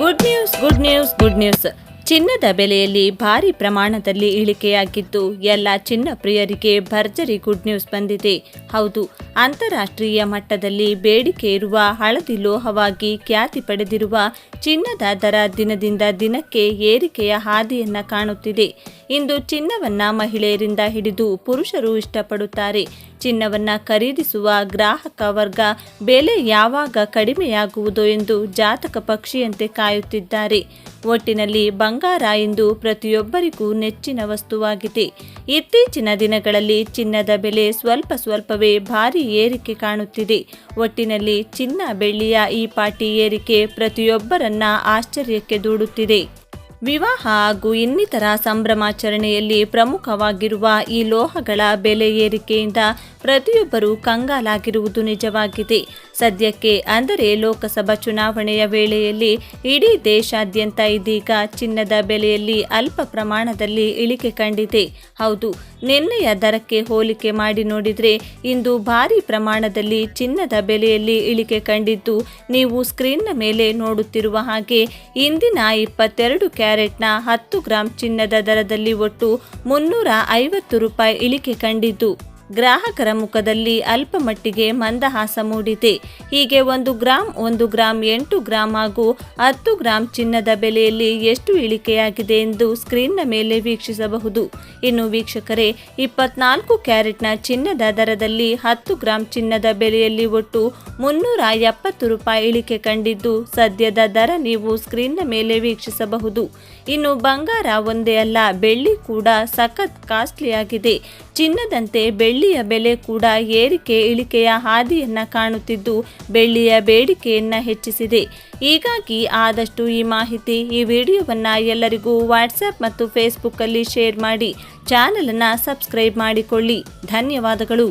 Good news good news good news ಚಿನ್ನದ ಬೆಲೆಯಲ್ಲಿ ಭಾರಿ ಪ್ರಮಾಣದಲ್ಲಿ ಇಳಿಕೆಯಾಗಿದ್ದು ಎಲ್ಲ ಚಿನ್ನ ಪ್ರಿಯರಿಗೆ ಭರ್ಜರಿ ಗುಡ್ ನ್ಯೂಸ್ ಬಂದಿದೆ. ಹೌದು, ಅಂತಾರಾಷ್ಟ್ರೀಯ ಮಟ್ಟದಲ್ಲಿ ಬೇಡಿಕೆ ಇರುವ ಹಳದಿ ಲೋಹವಾಗಿ ಖ್ಯಾತಿ ಪಡೆದಿರುವ ಚಿನ್ನದ ದರ ದಿನದಿಂದ ದಿನಕ್ಕೆ ಏರಿಕೆಯ ಹಾದಿಯನ್ನ ಕಾಣುತ್ತಿದೆ. ಇಂದು ಚಿನ್ನವನ್ನ ಮಹಿಳೆಯರಿಂದ ಹಿಡಿದು ಪುರುಷರು ಇಷ್ಟಪಡುತ್ತಾರೆ. ಚಿನ್ನವನ್ನ ಖರೀದಿಸುವ ಗ್ರಾಹಕ ವರ್ಗ ಬೆಲೆ ಯಾವಾಗ ಕಡಿಮೆಯಾಗುವುದೋ ಎಂದು ಜಾತಕ ಪಕ್ಷಿಯಂತೆ ಕಾಯುತ್ತಿದ್ದಾರೆ. ಒಟ್ಟಿನಲ್ಲಿ ಬಂಗಾರ ಇಂದು ಪ್ರತಿಯೊಬ್ಬರಿಗೂ ನೆಚ್ಚಿನ ವಸ್ತುವಾಗಿದೆ. ಇತ್ತೀಚಿನ ದಿನಗಳಲ್ಲಿ ಚಿನ್ನದ ಬೆಲೆ ಸ್ವಲ್ಪ ಸ್ವಲ್ಪವೇ ಭಾರಿ ಏರಿಕೆ ಕಾಣುತ್ತಿದೆ. ಒಟ್ಟಿನಲ್ಲಿ ಚಿನ್ನ ಬೆಳ್ಳಿಯ ಈ ಪಾಟಿ ಏರಿಕೆ ಪ್ರತಿಯೊಬ್ಬರನ್ನ ಆಶ್ಚರ್ಯಕ್ಕೆ ದೂಡುತ್ತಿದೆ. ವಿವಾಹ ಹಾಗೂ ಇನ್ನಿತರ ಸಂಭ್ರಮಾಚರಣೆಯಲ್ಲಿ ಪ್ರಮುಖವಾಗಿರುವ ಈ ಲೋಹಗಳ ಬೆಲೆ ಏರಿಕೆಯಿಂದ ಪ್ರತಿಯೊಬ್ಬರೂ ಕಂಗಾಲಾಗಿರುವುದು ನಿಜವಾಗಿದೆ. ಸದ್ಯಕ್ಕೆ ಅಂದರೆ ಲೋಕಸಭಾ ಚುನಾವಣೆಯ ವೇಳೆಯಲ್ಲಿ ಇಡೀ ದೇಶಾದ್ಯಂತ ಇದೀಗ ಚಿನ್ನದ ಬೆಲೆಯಲ್ಲಿ ಅಲ್ಪ ಪ್ರಮಾಣದಲ್ಲಿ ಇಳಿಕೆ ಕಂಡಿದೆ. ಹೌದು, ನಿನ್ನೆಯ ದರಕ್ಕೆ ಹೋಲಿಕೆ ಮಾಡಿ ನೋಡಿದರೆ ಇಂದು ಭಾರಿ ಪ್ರಮಾಣದಲ್ಲಿ ಚಿನ್ನದ ಬೆಲೆಯಲ್ಲಿ ಇಳಿಕೆ ಕಂಡಿದ್ದು ನೀವು ಸ್ಕ್ರೀನ್ನ ಮೇಲೆ ನೋಡುತ್ತಿರುವ ಹಾಗೆ ಇಂದಿನ ಇಪ್ಪತ್ತೆರಡು ಕ್ಯಾರೆಟ್ನ ಹತ್ತು ಗ್ರಾಂ ಚಿನ್ನದ ದರದಲ್ಲಿ ಒಟ್ಟು ಮುನ್ನೂರ ಐವತ್ತು ರೂಪಾಯಿ ಇಳಿಕೆ ಕಂಡಿದ್ದು. ಗ್ರಾಹಕರ ಮುಖದಲ್ಲಿ ಅಲ್ಪ ಮಟ್ಟಿಗೆ ಮಂದಹಾಸ ಮೂಡಿದೆ. ಹೀಗೆ ಒಂದು ಗ್ರಾಂ ಒಂದು ಗ್ರಾಂ, ಎಂಟು ಗ್ರಾಂ ಹಾಗೂ ಹತ್ತು ಗ್ರಾಂ ಚಿನ್ನದ ಬೆಲೆಯಲ್ಲಿ ಎಷ್ಟು ಇಳಿಕೆಯಾಗಿದೆ ಎಂದು ಸ್ಕ್ರೀನ್ನ ಮೇಲೆ ವೀಕ್ಷಿಸಬಹುದು. ಇನ್ನು ವೀಕ್ಷಕರೇ, ಇಪ್ಪತ್ನಾಲ್ಕು ಕ್ಯಾರೆಟ್ನ ಚಿನ್ನದ ದರದಲ್ಲಿ ಹತ್ತು ಗ್ರಾಂ ಚಿನ್ನದ ಬೆಲೆಯಲ್ಲಿ ಒಟ್ಟು ಮುನ್ನೂರ ಎಪ್ಪತ್ತು ರೂಪಾಯಿ ಇಳಿಕೆ ಕಂಡಿದ್ದು ಸದ್ಯದ ದರ ನೀವು ಸ್ಕ್ರೀನ್ನ ಮೇಲೆ ವೀಕ್ಷಿಸಬಹುದು. ಇನ್ನು ಬಂಗಾರ ಒಂದೇ ಅಲ್ಲ, ಬೆಳ್ಳಿ ಕೂಡ ಸಖತ್ ಕಾಸ್ಟ್ಲಿ ಆಗಿದೆ ಚಿನ್ನದಂತೆ ಬೆಳ್ಳಿಯ ಬೆಲೆ ಕೂಡ ಏರಿಕೆ ಇಳಿಕೆಯ ಹಾದಿಯನ್ನು ಕಾಣುತ್ತಿದ್ದು ಬೆಳ್ಳಿಯ ಬೇಡಿಕೆಯನ್ನ ಹೆಚ್ಚಿಸಿದೆ. ಹೀಗಾಗಿ ಆದಷ್ಟು ಈ ಮಾಹಿತಿ ಈ ವಿಡಿಯೋವನ್ನ ಎಲ್ಲರಿಗೂ ವಾಟ್ಸಪ್ ಮತ್ತು ಫೇಸ್ಬುಕ್ಕಲ್ಲಿ ಶೇರ್ ಮಾಡಿ. ಚಾನಲನ್ನು ಸಬ್ಸ್ಕ್ರೈಬ್ ಮಾಡಿಕೊಳ್ಳಿ. ಧನ್ಯವಾದಗಳು.